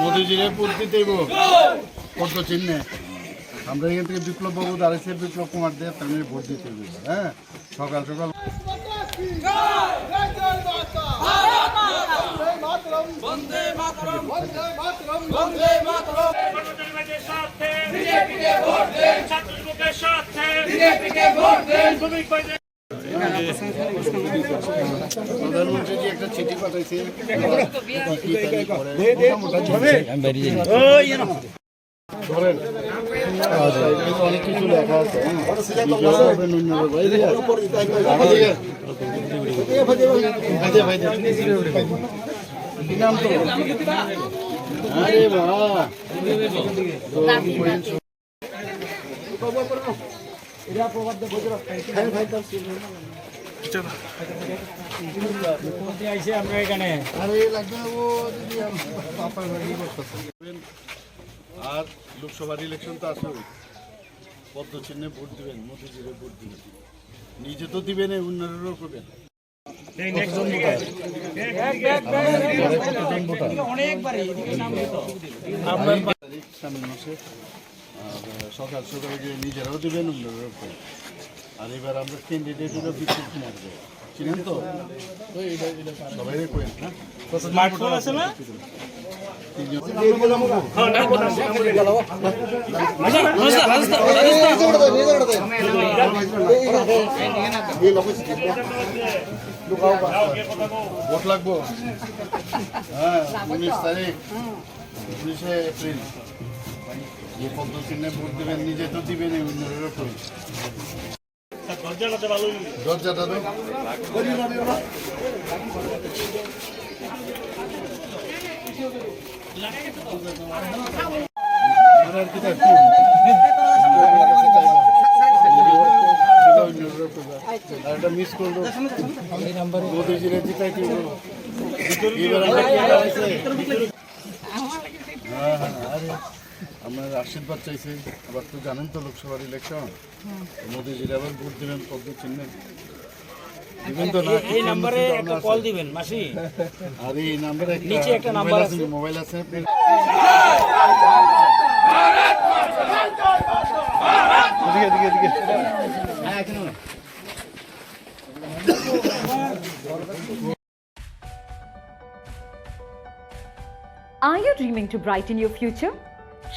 মোদিজিরে vote দিতেইব পদ্ম চিহ্নে। আমরা এখান থেকে বিপ্লব বাবু দাঁড়িয়েছে বিপ্লব কুমার দেব তার মানে ভোট দিতে হবে হ্যাঁ? সকাল সকাল ছাত্র ভোট দেন শ্রমিক ভাইদের প্রধানমন্ত্রী যে একটা চিঠি নাম তো আরে বাহ তো, আরে লোকসভার ইলেকশন তো আসবে পদ্ম চিহ্নে ভোট দিবেন মোদিজিরে ভোট দিবেন। নিজে তো দিবেন উন্নয়নেরও করবেন? আপনার সকাল সকালে যে নিজেরাও দিবেন উন্নয়নেরও করবেন আর এবার আমরা ক্যান্ডিডেটেরও বিদ্যুৎ কিনে আসব চিনেন তো? সবাই করেন হ্যাঁ? স্মার্টফোন আছে না? ভোট লাগবো? হ্যাঁ উনিশ তারিখ উনিশে এপ্রিল। যে পদ্ম চিহ্নে ভোট দেবেন নিজে তো দিবেন অন্যের উপর দরজাটা তো মিস করল মোদিজিরে আমরা কে হ্যাঁ, হ্যাঁ, আমার আশীর্বাদ চাইছে। আবার তো জানেন তো লোকসভার ইলেকশন মোদিজির আবার ভোট দিবেন পদ্ম চিহ্নে দিবেন তো না? এই নাম্বারে একটা কল দিবেন মাসি। আর এই নাম্বারে নিচে একটা নাম্বার আছে আছে। মোবাইল আছে আপনি। এদিকে এদিকে এদিকে। Are you dreaming to brighten your future?